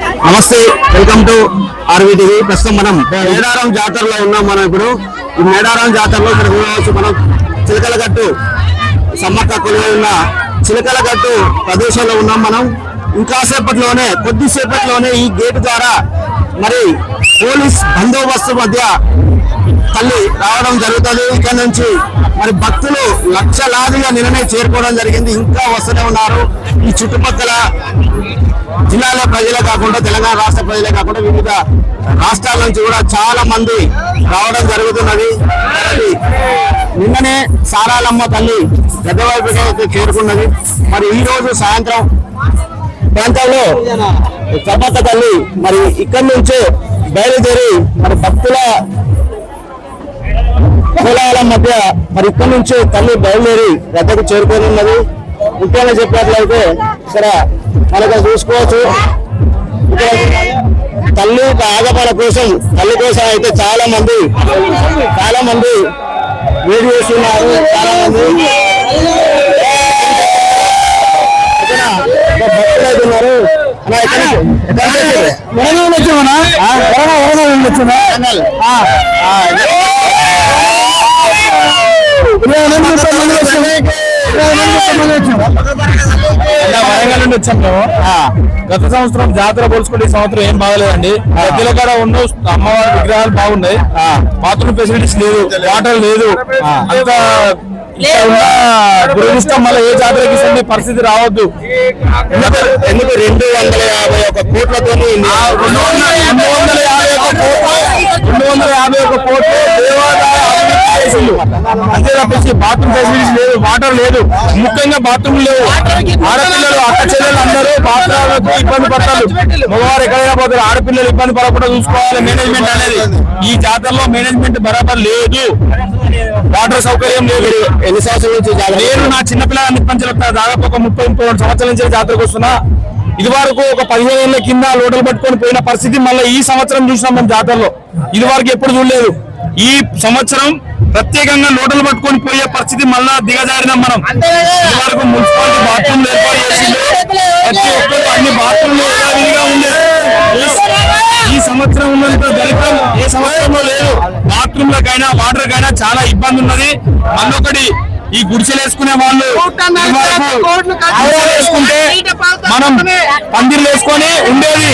నమస్తే welcome to RV TV. ప్రస్తుతం మనం మేడారం జాతరలో ఉన్నాం మనం ఇప్పుడు. ఈ మేడారం జాతరలో ఇక్కడ చూడవచ్చు మనం చిలకలగట్టు సమ్మక్క కొలువై ఉన్న చిలకలగట్టు ప్రదేశంలో ఉన్నాం మనం. ఇంకా సేపట్లోనే కొద్దిసేపట్లోనే ఈ గేటు ద్వారా మరి పోలీస్ బందోబస్తు మధ్య తల్లి రావడం జరుగుతుంది. ఇక్కడ నుంచి మరి భక్తులు లక్షలాదిగా నిన్ననే చేరుకోవడం జరిగింది. ఇంకా వస్తూనే ఉన్నారు. ఈ చుట్టుపక్కల జిల్లాల ప్రజలే కాకుండా తెలంగాణ రాష్ట్ర ప్రజలే కాకుండా వివిధ రాష్ట్రాల నుంచి కూడా చాలా మంది రావడం జరుగుతున్నది. మరి నిన్ననే సారాలమ్మ తల్లి పెద్దవైపు చేరుకున్నది. మరి ఈ రోజు సాయంత్రం ప్రాంతంలో కర్మక్క తల్లి మరి ఇక్కడి నుంచే బయలుదేరి మరి భక్తుల కులాల మధ్య మరి ఇక్కడి నుంచి తల్లి బయలుదేరి వద్దకు చేరుకొని ఉన్నది. ముఖ్యంగా చెప్పినట్లయితే ఇక్కడ మనకు చూసుకోవచ్చు. తల్లి ఆగపడ కోసం తల్లి కోసం అయితే చాలా మంది చాలా మంది వేడి చేస్తున్నారు చాలా మంది ఇక్కడ ఒక భక్తులు వరంగల్ నుండి వచ్చాం మేము గత సంవత్సరం జాతర పోల్చుకుంటే ఈ సంవత్సరం ఏం బాగలేదండి. పెద్దల కాడ ఉన్న అమ్మవారి విగ్రహాలు బాగున్నాయి. బాత్రూమ్ ఫెసిలిటీస్ లేదు. వాటర్ లేదు. అంత మళ్ళీ ఏ జాతరకి ఇస్తుంది పరిస్థితి రావద్దు. ఎందుకు రెండు వందల యాభై ఒక కోట్లతో రెండు వందల యాభై ఒక్క కోట్లు రెండు వందల యాభై ఒక కోట్లు అంతే తప్పించి బాత్రూమ్ ఫెసిలిటీస్ లేదు వాటర్ లేదు ముఖ్యంగా బాత్రూమ్ లేవు ఆడపిల్లలు అక్క చెల్లెలు అందరూ బాత్రూమ్లకు ఇబ్బంది పడతారు మగవారు ఎక్కడైనా పోతారు ఆడపిల్లలు ఇబ్బంది పడకుండా చూసుకోవాలి మేనేజ్మెంట్ అనేది ఈ జాతరలో మేనేజ్మెంట్ బరాబర్ లేదు వాటర్ సౌకర్యం లేదు ఎన్ని సంవత్సరాల నుంచి నేను నా చిన్నపిల్లల పంచాల దాదాపు ఒక ముప్పై ముప్పై రెండు సంవత్సరాల నుంచి జాతరకు వస్తున్నా ఇది వరకు ఒక పదిహేను ఏళ్ళ కింద లోటలు పట్టుకొని పోయిన పరిస్థితి మళ్ళీ ఈ సంవత్సరం చూసినాం మనం జాతరలో. ఇది వరకు ఎప్పుడు చూడలేదు. ఈ సంవత్సరం ప్రత్యేకంగా లోటలు పట్టుకొని పోయే పరిస్థితి మళ్ళా దిగజారినాం మనం. ఇదివరకు మున్సిపాలిటీ బాత్రూమ్ ఏర్పాటు చేసింది ప్రతి ఒక్కరు అన్ని బాత్రూమ్లు యథావిధిగా ఉండేది ఈ- సంవత్సరం ఉన్నంత దళితం ఏ సంవత్సరంలో లేదు. బాత్రూమ్ లకైనా వాటర్ కైనా చాలా ఇబ్బంది ఉన్నది. మళ్ళొకటి ఈ గుడిసెలు వేసుకునే వాళ్ళు వేసుకుంటే మనం పందిర్లు వేసుకొని ఉండేది.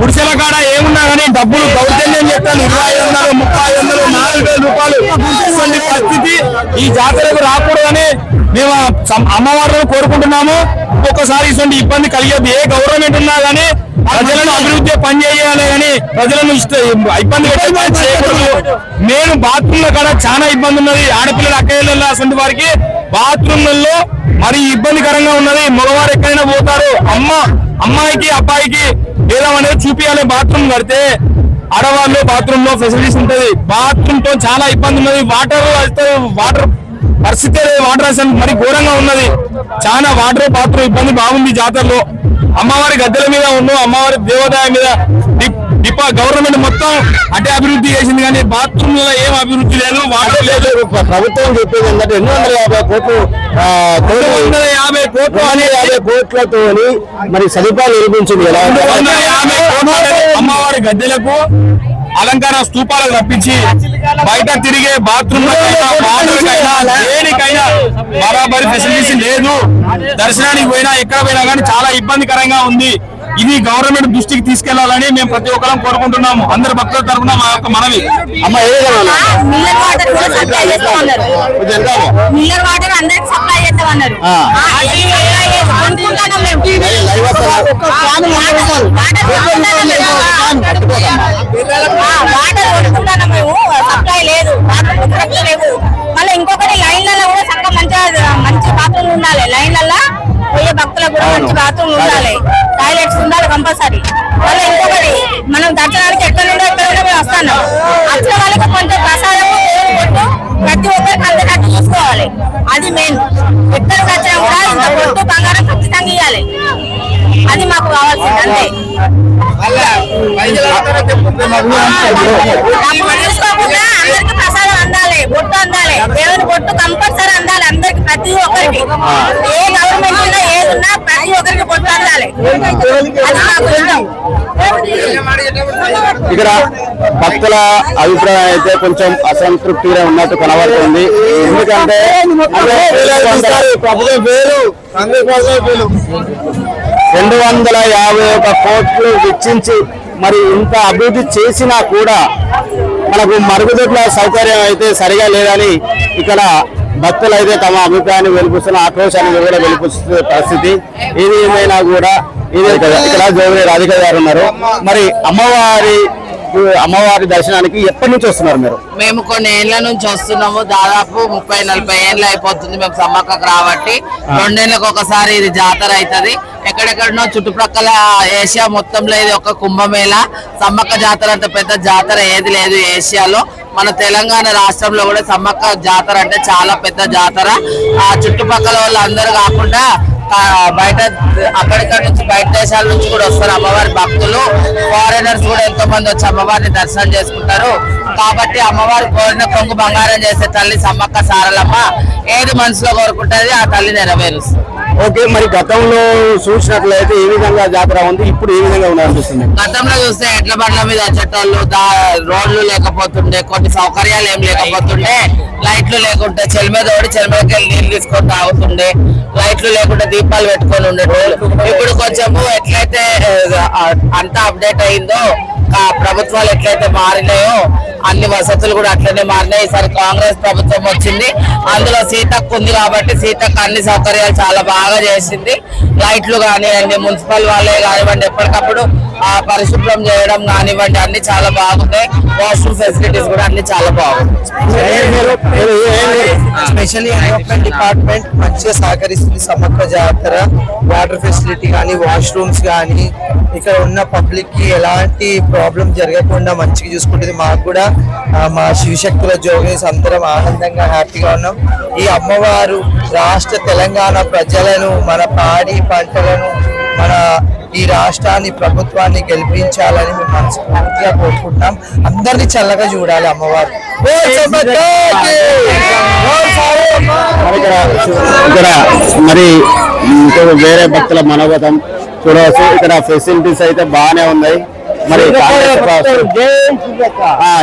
గుడిసెల కాడ ఏమున్నా కానీ డబ్బులు దౌర్జన్యం చెప్తాను ఇరవై వందలు ముప్పై వందలు నాలుగు వేల రూపాయలు ఇటువంటి పరిస్థితి ఈ జాతరకు రాకూడదని మేము అమ్మవారిని కోరుకుంటున్నాము. ఒక్కొక్కసారి ఇటువంటి ఇబ్బంది కలిగేది ఏ గవర్నమెంట్ ఉన్నా కానీ ప్రజలను అభివృద్ధి పని చేయాలి కానీ ప్రజలను ఇష్ట ఇబ్బంది పెట్టే పని చేయకూడదు. నేను బాత్రూమ్ల కాడ చాలా ఇబ్బంది ఉన్నది. ఆడపిల్లలు అక్కయ్యలు అసలు వారికి బాత్రూమ్లలో మరి ఇబ్బందికరంగా ఉన్నది. మగవారు ఎక్కడైనా పోతారు. అమ్మ అమ్మాయికి అబ్బాయికి భేదం అనేది చూపించాలి బాత్రూమ్ కడితే ఆడవాళ్ళు బాత్రూమ్లో ఫెసిలిటీస్ ఉంటది. బాత్రూమ్తో చాలా ఇబ్బంది ఉన్నది. వాటర్ వాటర్ పరిస్థితి లేదు వాటర్ అసలు మరి ఘోరంగా ఉన్నది. చాలా వాటర్ బాత్రూమ్ ఇబ్బంది బాగుంది జాతరలో. అమ్మవారి గద్దెల మీద ఉన్న అమ్మవారి దేవాదాయం మీద డిపా గవర్నమెంట్ మొత్తం అటే అభివృద్ధి చేసింది కానీ బాత్రూమ్లో ఏం అభివృద్ధి లేదు వాటర్ లేదు ప్రభుత్వం చెప్పేది ఏంటంటే రెండు వందల యాభై కోట్లు రెండు వందల యాభై కోట్లు వందల యాభై కోట్లతో మరి సదుపాయాలు నిర్మించింది రెండు వందల యాభై కోట్లు అమ్మవారి గద్దెలకు అలంకార స్తూపాలకు రప్పించి బయట తిరిగే బాత్రూమ్ దేనికైనా బరాబరి ఫెసిలిటీస్ లేదు. దర్శనానికి పోయినా ఎక్కడ పోయినా కానీ చాలా ఇబ్బందికరంగా ఉంది. ఇది గవర్నమెంట్ దృష్టికి తీసుకెళ్ళాలని మేము ప్రతి ఒక్కరం కోరుకుంటున్నాము. అందరి భక్తుల తరఫున మా యొక్క మనవి. అమ్మ వాటర్ కూడా సప్లై చేస్తామన్నారు. కొంచెం వెనకాల. మిల్లర్ వాటర్ అందరికి సప్లై చేస్తామన్నారు. ఆ. ఆ, అది సప్లై చేసి కొనుక్కుంటున్నాం మేము. వాటర్- వాటర్ వాటర్ సప్లై లేదు. లేవు. మళ్ళీ ఇంకొకటి లైన్లలో కూడా చక్కగా మంచిగా మంచి బాత్రూమ్ ఉండాలి. లైన్లలో ఉండాలి మళ్ళీ ఇంకొకటి మనం దర్శనానికి ఎక్కడ నుండో ఎక్కడ నుండో వస్తాను వచ్చిన వాళ్ళకి కొంచెం ప్రసాదము కొట్టు ప్రతి ఒక్కరికి అందరికీ చూసుకోవాలి. అది మెయిన్ ఎక్కడికి వచ్చినా కూడా ఇంత కొట్టు బంగారం ఖచ్చితంగా ఇవ్వాలి అది మాకు కావాల్సింది అంతే. తీసుకోకుండా అందరికి ప్రసాదం అందాలి బొట్టు అందాలి. దేవుని బొట్టు కంపల్సరీ అందాలి. ప్రతి ఒక్కరికి ఏ గవర్నమెంట్ ఉన్నా ఏది ఉన్నా ప్రతి ఒక్కరికి ఇక్కడ భక్తుల అభిప్రాయం అయితే కొంచెం అసంతృప్తిగా ఉన్నట్టు కనబడుతుంది. ఎందుకంటే రెండు వందల యాభై ఒక కోట్లు వెచ్చించి మరి ఇంత అభివృద్ధి చేసినా కూడా మనకు మరుగుదొడ్ల సౌకర్యం అయితే సరిగా లేదని ఇక్కడ భక్తులు అయితే తమ అభిప్రాయాన్ని వెలిపిస్తున్న ఆక్రోశాన్ని కూడా వెలిపిస్తున్న పరిస్థితి. ఇది ఏమైనా కూడా ఇది ఇక్కడ జోగిని రాధిక గారు ఉన్నారు. మరి అమ్మవారి అమ్మవారి దర్శనానికి ఎప్పటి నుంచి వస్తున్నారు మీరు? మేము కొన్ని ఏళ్ళ నుంచి వస్తున్నాము. దాదాపు ముప్పై నలభై ఏళ్ళు అయిపోతుంది మేము సమ్మక్కకు రాబట్టి. రెండేళ్ళకి ఒకసారి ఇది జాతర అవుతుంది ఎక్కడెక్కడనో చుట్టుప్రక్కల ఏషియా మొత్తంలో ఇది ఒక కుంభమేళ. సమ్మక్క జాతర అంత పెద్ద జాతర ఏది లేదు ఏషియాలో. మన తెలంగాణ రాష్ట్రంలో కూడా సమ్మక్క జాతర అంటే చాలా పెద్ద జాతర. ఆ చుట్టుపక్కల వాళ్ళు అందరూ కాకుండా బయట అక్కడిక్కడ నుంచి బయట దేశాల నుంచి కూడా వస్తారు అమ్మవారి భక్తులు. ఫారినర్స్ కూడా ఎంతో మంది వచ్చి అమ్మవారిని దర్శనం చేసుకుంటారు. కాబట్టి అమ్మవారి కోరిన కొంగు బంగారం చేసే తల్లి సమ్మక్క సారలమ్మ. ఏది మనసులో కోరుకుంటుంది ఆ తల్లి నెరవేరుస్తుంది. ఓకే మరి గతంలో చూసినట్లయితే ఏ విధంగా జాతర ఉంది? ఇప్పుడు ఏ విధంగా ఉండాలనిపిస్తుంది గతంలో చూస్తే ఎడ్ల బండ్ల మీద చెట్టాలు దా రోడ్లు లేకపోతుండే కొన్ని సౌకర్యాలు ఏం లేకపోతుండే. లైట్లు లేకుంటే చెలి మీద ఓడి చెలి మీదకి వెళ్ళి నీళ్ళు తీసుకొని తాగుతుండే. లైట్లు లేకుంటే దీపాలు పెట్టుకొని ఉండేటోళ్ళు. ఇప్పుడు కొంచెము ఎట్లయితే అంతా అప్డేట్ అయిందో ప్రభుత్వాలు ఎట్లయితే మారినాయో అన్ని వసతులు కూడా అట్లనే మారినాయి. ఈసారి కాంగ్రెస్ ప్రభుత్వం వచ్చింది. అందులో సీతక్క ఉంది కాబట్టి సీతక్క అన్ని సౌకర్యాలు చాలా బాగా చేసింది. లైట్లు కానివ్వండి మున్సిపల్ వాళ్ళే కానివ్వండి ఎప్పటికప్పుడు పరిశుభ్రం చేయడం కానివ్వండి అన్ని చాలా బాగున్నాయి. వాష్రూమ్ ఫెసిలిటీస్ కూడా అన్ని చాలా బాగున్నాయి. స్పెషల్లీ డెవలప్మెంట్ డిపార్ట్మెంట్ మంచిగా సహకరిస్తుంది సమగ్ర జాతర వాటర్ ఫెసిలిటీ కానీ వాష్రూమ్స్ కానీ. ఇక్కడ ఉన్న పబ్లిక్కి ఎలాంటి ప్రాబ్లం జరగకుండా మంచిగా చూసుకుంటుంది. మాకు కూడా మా శివశక్తుల జోగేస్ అందరం ఆనందంగా హ్యాపీగా ఉన్నాం. ఈ అమ్మవారు రాష్ట్ర తెలంగాణ ప్రజలను మన పాడి పంటలను మన ఈ రాష్ట్రాన్ని ప్రభుత్వాన్ని గెలిపించాలని మేము మనస్ఫూర్తిగా కోరుకుంటున్నాం. అందరినీ చల్లగా చూడాలి అమ్మవారు. మరి ఇక్కడ మరి వేరే భక్తుల మనోగతం చూడవచ్చు. ఇక్కడ ఫెసిలిటీస్ అయితే బాగానే ఉన్నాయి. మరి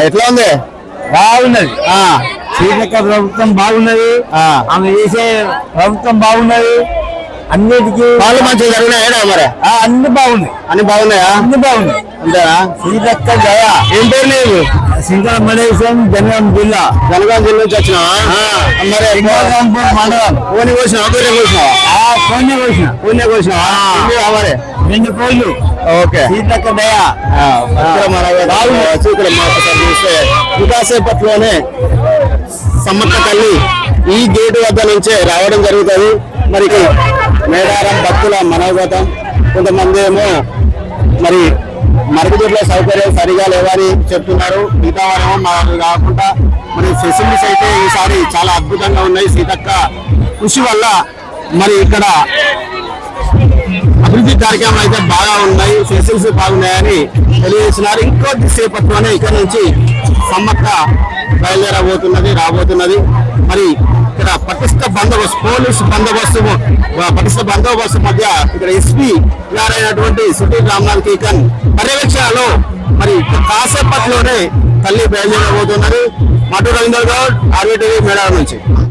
ఎట్లా ఉంది? బాగున్నది. ఆ, శ్రీలక్క ప్రభుత్వం బాగున్నది. ఆమె చేసే ప్రభుత్వం బాగున్నది. అన్నిటికీ వాళ్ళు మంచిగా జరిగినాయా మరి? అన్ని బాగున్నాయి. అన్ని బాగున్నాయా? అన్ని బాగున్నాయి. అంతేనా? శ్రీలక్క జయ ఏం పేరు లేదు సింగల్ మలేశం జనగాం జిల్లా. జనగాం జిల్లా నుంచి వచ్చినావా? మరి మండలం. గొర్రె కోసినావా ఆ కొన్ని వచ్చిన పుణ్య కోసినావా ఎన్ని మరి. రెండు కోళ్ళు. ఓకే. సీతక్క దయ ఆ, ఇక్కడ మన సమ్మక్క తల్లి ఈ గేటు వద్ద నుంచే రావడం జరుగుతుంది. మరి మేడారం భక్తుల మనోగతం కొంతమంది ఏమో మరి మరుగుదొడ్ల సౌకర్యం సరిగా లేవని చెప్తున్నారు. మిగతా మాకు కాకుండా మరి ఫెసిలిటీస్ అయితే ఈసారి చాలా అద్భుతంగా ఉన్నాయి. సీతక్క కృషి వల్ల మరి ఇక్కడ అభివృద్ధి కార్యక్రమాలు అయితే బాగా ఉన్నాయి. ఫెసిలిటీస్ బాగున్నాయని తెలియజేస్తున్నారు. ఇంకొద్ది సేపట్లోనే ఇక్కడ నుంచి సమ్మక్క బయలుదేరబోతున్నది రాబోతున్నది. మరి ఇక్కడ పటిష్ట బందోబస్తు పోలీసు బందోబస్తు పటిష్ట బందోబస్తు మధ్య ఇక్కడ ఎస్పీ గారైనటువంటి సిటీ రామ్నాథ్ కీకన్ పర్యవేక్షణలో మరి కాసేపట్లోనే తల్లి బయలుదేరబోతున్నది. మటు రవీందర్ గౌడ్ ఆర్వీటీవీ మేడారం నుంచి.